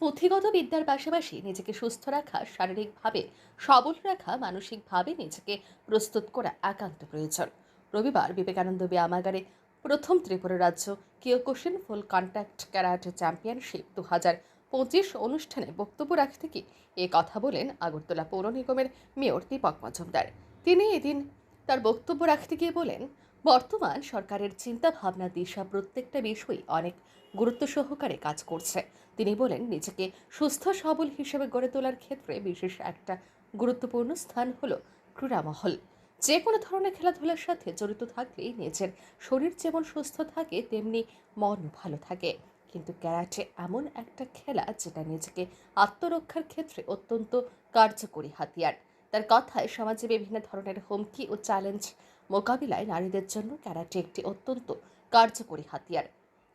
পুঁথিগত বিদ্যার পাশাপাশি নিজেকে সুস্থ রাখা, শারীরিকভাবে সবল রাখা, মানসিকভাবে নিজেকে প্রস্তুত করা একান্ত প্রয়োজন। রবিবার বিবেকানন্দ ব্যায়ামাগারে প্রথম ত্রিপুরা রাজ্য Kyokushin full contact karate championship দু হাজার পঁচিশ অনুষ্ঠানে বক্তব্য রাখতে গিয়ে এ কথা বলেন আগরতলা পৌর নিগমের মেয়র দীপক মজুমদার। তিনি এদিন তার বক্তব্য রাখতে গিয়ে বলেন বর্তমান সরকারের চিন্তা ভাবনা দিশা প্রত্যেকটা বিষয়ই অনেক গুরুত্ব সহকারে কাজ করছে। তিনি বলেন, নিজেকে সুস্থ সবল হিসেবে গড়ে তোলার ক্ষেত্রে বিশেষ একটা গুরুত্বপূর্ণ স্থান হলো ক্রীড়ামহল। যে কোনো ধরনের খেলাধুলার সাথে জড়িত থাকলেই নিজের শরীর যেমন সুস্থ থাকে, তেমনি মন ভালো থাকে। কিন্তু ক্যারাটে এমন একটা খেলা যেটা নিজেকে আত্মরক্ষার ক্ষেত্রে অত্যন্ত কার্যকরী হাতিয়ার। তার কথায় সমাজে বিভিন্ন ধরনের হুমকি ও চ্যালেঞ্জ মোকাবিলায় নারীদের জন্য ক্যারাটে একটি অত্যন্ত কার্যকরী হাতিয়ার।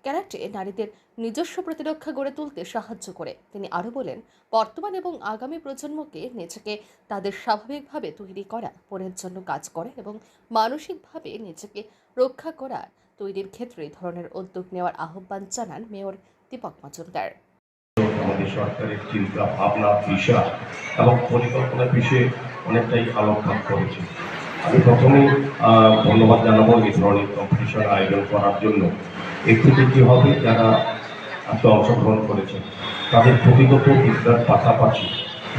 ক্যারাটে নারীদের নিজস্ব প্রতিরক্ষা গড়ে তুলতে সাহায্য করে। তিনি আরও বলেন, বর্তমান এবং আগামী প্রজন্মকে নিজেকে তাদের স্বাভাবিকভাবে তৈরি করা, পরের জন্য কাজ করে এবং মানসিকভাবে নিজেকে রক্ষা করার তৈরির ক্ষেত্রে এই ধরনের উদ্যোগ নেওয়ার আহ্বান জানান মেয়র দীপক মজুমদার। আমাদের সরকারের চিন্তা, ভাবনা দিশা এবং পরিকল্পনা বিষয়ে অনেকটাই আলোকপাত করেছে। আমি প্রথমেই ধন্যবাদ জানাব এই ধরনের কম্পিটিশন আয়োজন করার জন্য। এর থেকে কী হবে যারা আজকে অংশগ্রহণ করেছে তাদের প্রতিগত বিদ্যার পাশাপাশি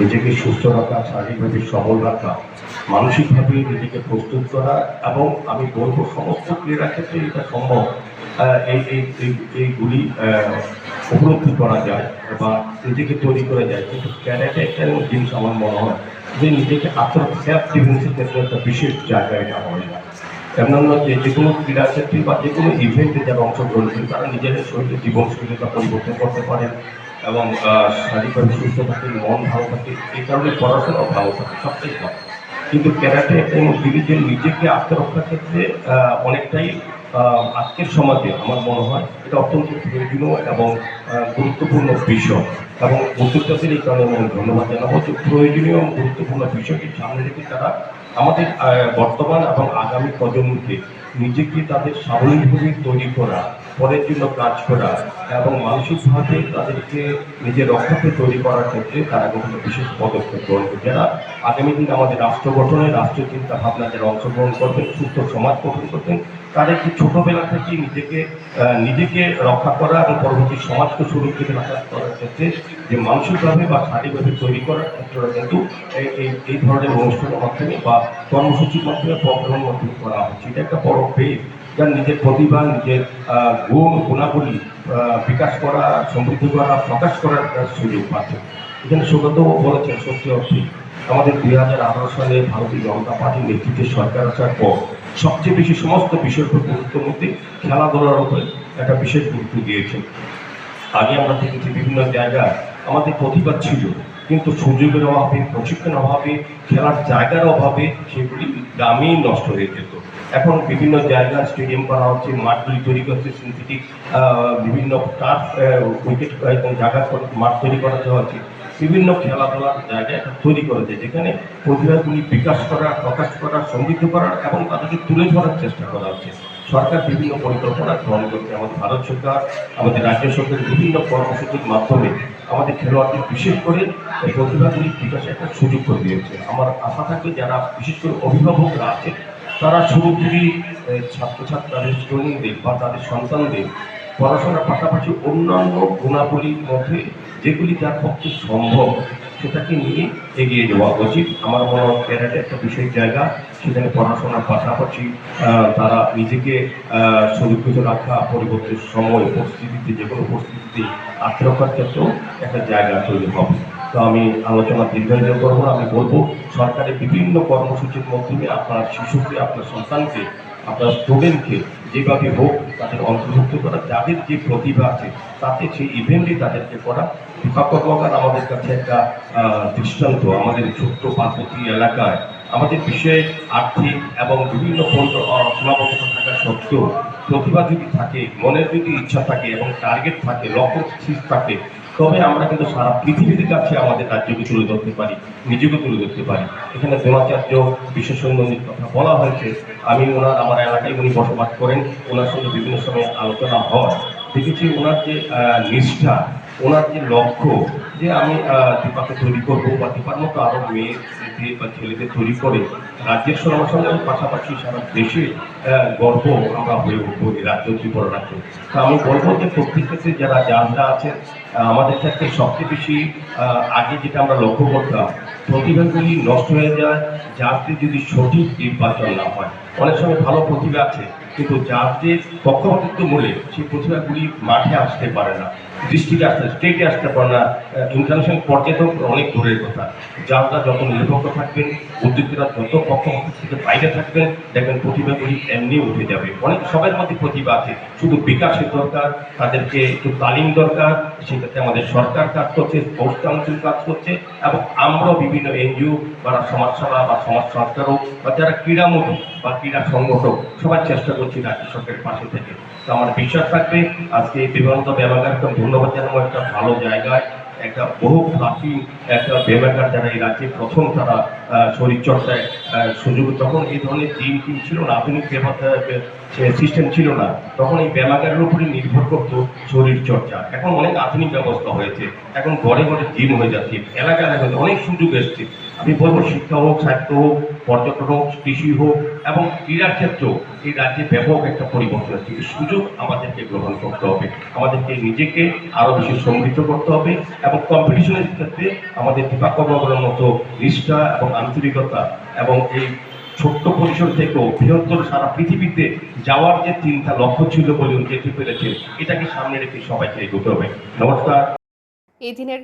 নিজেকে সুস্থ রাখা, শারীরিকভাবে সবল রাখা, মানসিকভাবে নিজেকে প্রস্তুত করা এবং আমি বলব সমস্ত ক্রীড়া ক্ষেত্রে এটা সম্ভব এই এই, এই- এইগুলি উপলব্ধি করা যায় বা নিজেকে তৈরি করা যায়। কিন্তু ক্যারাটে একটা জিনিস আমার মনে হয় যে নিজেকে আত্ম সেলফ ক্ষেত্রে একটা বিশেষ জায়গা এটা হয় না। কেননা যে যে কোনো ক্রীড়া ক্ষেত্রে বা যে কোনো ইভেন্টে যারা অংশগ্রহণ করেন তারা নিজেদের শরীরের জীবনশৈলীটা পরিবর্তন করতে পারেন এবং শারীরিকভাবে সুস্থ থাকে, মন ভালো থাকে, এই কারণে পড়াশোনাও ভালো থাকে, সবটাই ভালো। কিন্তু ক্যারাটে একটা এমন নিজেকে আত্মরক্ষার ক্ষেত্রে অনেকটাই আজকের সমাজে আমার মনে হয় এটা অত্যন্ত প্রয়োজনীয় এবং গুরুত্বপূর্ণ বিষয়। এবং উদ্যোক্তাদের এই কারণে আমি ধন্যবাদ জানাব যে প্রয়োজনীয় গুরুত্বপূর্ণ বিষয়কে সামনে রেখে তারা আমাদের বর্তমান এবং আগামী প্রজন্মকে নিজেকে তাদের স্বাবলম্বী তৈরি করা, পরের জন্য কাজ করা এবং মানসিকভাবে তাদেরকে নিজের রক্ষাকে তৈরি করার ক্ষেত্রে তারা কিন্তু বিশেষ পদক্ষেপ গ্রহণ করে যারা আগামী দিন আমাদের রাষ্ট্র গঠনে, রাষ্ট্রীয় চিন্তা ভাবনা যারা অংশগ্রহণ করবেন, সুস্থ সমাজ গঠন করবেন তাদেরকে ছোটবেলা থেকে নিজেকে নিজেকে রক্ষা করা এবং পরবর্তী সমাজকে সুরক্ষিত রাখা করার ক্ষেত্রে যে মানসিকভাবে বা শারীরিকভাবে তৈরি করার ক্ষেত্রে কিন্তু এই, এই- ধরনের অনুষ্ঠানের মাধ্যমে বা কর্মসূচির মাধ্যমে প্রোগ্রামের মাধ্যমে করা হচ্ছে এটা একটা বড় পেজ যার নিজের প্রতিভা, নিজের গুণ, গুণাবলী বিকাশ করা, সমৃদ্ধ করা, প্রকাশ করার সুযোগ পাচ্ছে। এখানে সুগত বলেছেন, সত্যি অর্থে আমাদের দুই হাজার আঠারো সালে ভারতীয় জনতা পার্টির নেতৃত্বে সরকার আসার পর সবচেয়ে বেশি সমস্ত বিষয়ের উপর গুরুত্ব মধ্যে খেলাধুলার উপরে একটা বিশেষ গুরুত্ব দিয়েছেন আগে আমরা দেখেছি বিভিন্ন জায়গায় আমাদের প্রতিভা ছিল, কিন্তু সুযোগের অভাবে, প্রশিক্ষণের অভাবে, খেলার জায়গার অভাবে সেগুলি গ্রামেই নষ্ট হয়ে যেত। এখন বিভিন্ন জায়গায় স্টেডিয়াম করা হচ্ছে মাঠগুলি তৈরি করছে সিনথেটিক বিভিন্ন টার্ফ উইকেট জায়গা মাঠ তৈরি করা হচ্ছে। বিভিন্ন খেলাধুলার জায়গা এটা তৈরি করেছে যেখানে প্রতিভাগুলি বিকাশ করা প্রকাশ করা সমৃদ্ধ করার এবং তাদেরকে তুলে ধরার চেষ্টা করা হচ্ছে। সরকার বিভিন্ন পরিকল্পনা গ্রহণ করছে। আমাদের ভারত সরকার, আমাদের রাজ্য সরকারের বিভিন্ন কর্মসূচির মাধ্যমে আমাদের খেলোয়াড়দের বিশেষ করে এই প্রতিভাগুলি বিকাশে একটা সুযোগ করে দিয়েছে। আমার আশা থাকে যারা বিশেষ করে অভিভাবকরা আছে তারা শুরু থেকেই এই ছাত্রছাত্রী স্টুডেন্টদের বা তাদের সন্তানদের পড়াশোনার পাশাপাশি অন্যান্য গুণাবলীর মধ্যে যেগুলি যার পক্ষে সম্ভব, সেটাকে নিয়ে এগিয়ে যাওয়া উচিত। আমার মনে হয় ক্যারাটে একটা বিশেষ জায়গা। সেখানে পড়াশোনার পাশাপাশি তারা নিজেকে সুরক্ষিত রাখা, পরিবর্তিত সময় পরিস্থিতিতে যে কোনো পরিস্থিতিতে আত্মরক্ষার ক্ষেত্রেও একটা জায়গা তৈরি হবে। তো আমি আলোচনা দীর্ঘায়িত করব আমি বলব সরকারের বিভিন্ন কর্মসূচির মাধ্যমে আপনার শিশুকে, আপনার সন্তানকে, আপনার স্টুডেন্টকে যেভাবে হোক তাদের অন্তর্ভুক্ত করা, যাদের যে প্রতিভা আছে, তাতে সেই ইভেন্টে তাদেরকে করা। দীপক আমাদের কাছে একটা দৃষ্টান্ত, আমাদের ছোট্ট পার্বতী এলাকায় আমাদের বিষয়ে আর্থিক এবং বিভিন্ন সীমাবদ্ধতা থাকা সত্ত্বেও প্রতিভা যদি থাকে, মনের যদি ইচ্ছা থাকে এবং টার্গেট থাকে, লক্ষ্য থাকে তবে আমরা কিন্তু সারা পৃথিবীর কাছে আমাদের রাজ্যকে তুলে ধরতে পারি, নিজেকে তুলে ধরতে পারি। এখানে দ্রোণাচার্য বিশেষজ্ঞের কথা বলা হয়েছে। আমি ওনার, আমার এলাকায় উনি বসবাস করেন। ওনার সঙ্গে বিভিন্ন সময় আলোচনা হয়। দেখেছি ওনার যে নিষ্ঠা ওনার যে লক্ষ্য যে আমি দীপাকে তৈরি করব বা দীপার মতো আরও মেয়ে বা ছেলেদের তৈরি করে, রাজ্যের সঙ্গে সঙ্গে পাশাপাশি সারা দেশে গর্ব আমরা হয়ে উঠবো এই রাজ্য ত্রিপুরা রাজ্য। তো আমি বলব যে প্রত্যেক ক্ষেত্রে যারা জাজরা আছেন আমাদের ক্ষেত্রে সবচেয়ে বেশি আগে যেটা আমরা লক্ষ্য করতাম, প্রতিভাগুলি নষ্ট হয়ে যায় জাজদের যদি সঠিক নির্বাচন না হয়। অনেক সময় ভালো প্রতিভা আছে, কিন্তু জাজদের পক্ষপাতিত্ব মূলে সেই প্রতিভাগুলি মাঠে আসতে পারে না। ডিস্ট্রিক্টে আসতে, স্টেটে আসতে পারে না। ইন্টারন্যাশনাল পর্যায়ে তো অনেক দূরের কথা। জাজরা যত নিরপেক্ষ থাকবেন, উদ্যোক্তারা যত পক্ষপাতিত্ব থেকে বাইরে থাকবেন, দেখবেন প্রতিভাগুলি এমনি উঠে যাবে। অনেক সবার মধ্যে প্রতিভা আছে। শুধু বিকাশের দরকার, তাদেরকে একটু তালিম দরকার, সেক্ষেত্রে আমাদের সরকার কাজ করছে, স্পোর্টস কাউন্সিল কাজ করছে, এবং আমরাও বিভিন্ন এনজিও বা সমাজসেবা বা সমাজ সংস্কারক বা যারা ক্রীড়ামোদী বা ক্রীড়া সংগঠক, সবার চেষ্টা করছি রাজ্য সরকারের পাশে থেকে। তো আমার বিশ্বাস থাকবে, আজকে বিবেকানন্দ ব্যায়ামাগারকে আমি ধন্যবাদ জানাব একটা ভালো জায়গায়, একটা বহু প্রাচীন একটা ব্যায়ামাগার যারা এই রাজ্যে প্রথম তারা শরীরচর্চায় সুযোগ, তখন এই ধরনের জিম টিম ছিল না, আধুনিক সিস্টেম ছিল না। তখন এই ব্যায়ামাগারের উপরে নির্ভর করত শরীরচর্চা। এখন অনেক আধুনিক ব্যবস্থা হয়েছে। এখন ঘরে ঘরে জিম হয়ে যাচ্ছে, এলাকা এলাকাতে অনেক সুযোগ এসছে। আমি বলব শিক্ষা হোক, সাহিত্য হোক, পর্যটন হোক, কৃষি হোক, এবং ক্রীড়ার ক্ষেত্রেও এই রাজ্যে ব্যাপক একটা পরিবর্তন এই সুযোগ আমাদেরকে গ্রহণ করতে হবে। আমাদেরকে নিজেকে আরও বেশি সমৃদ্ধ করতে হবে এবং কম্পিটিশনের ক্ষেত্রে আমাদের দীপা মতো নিষ্ঠা এবং আন্তরিকতা এবং এই ছোট্ট পরিসর থেকেও বৃহত্তর সারা পৃথিবীতে যাওয়ার যে চিন্তা লক্ষ্য ছিল বলে উনি যেতে পেরেছেন এটাকে সামনে রেখে সবাইকে এগোতে হবে। নমস্কার। এই দিনের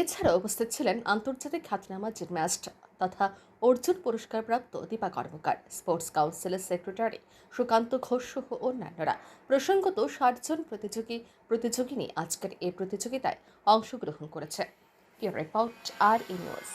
এছাড়াও উপস্থিত ছিলেন আন্তর্জাতিক খ্যাতনামা জিমন্যাস্ট তথা অর্জুন পুরস্কারপ্রাপ্ত দীপা কর্মকার, স্পোর্টস কাউন্সিলের সেক্রেটারি সুকান্ত ঘোষ সহ অন্যান্যরা। প্রসঙ্গত ষাটজন প্রতিযোগী, প্রতিযোগিনী আজকের এই প্রতিযোগিতায় অংশগ্রহণ করেছে। রিপোর্ট আর ইনিউজ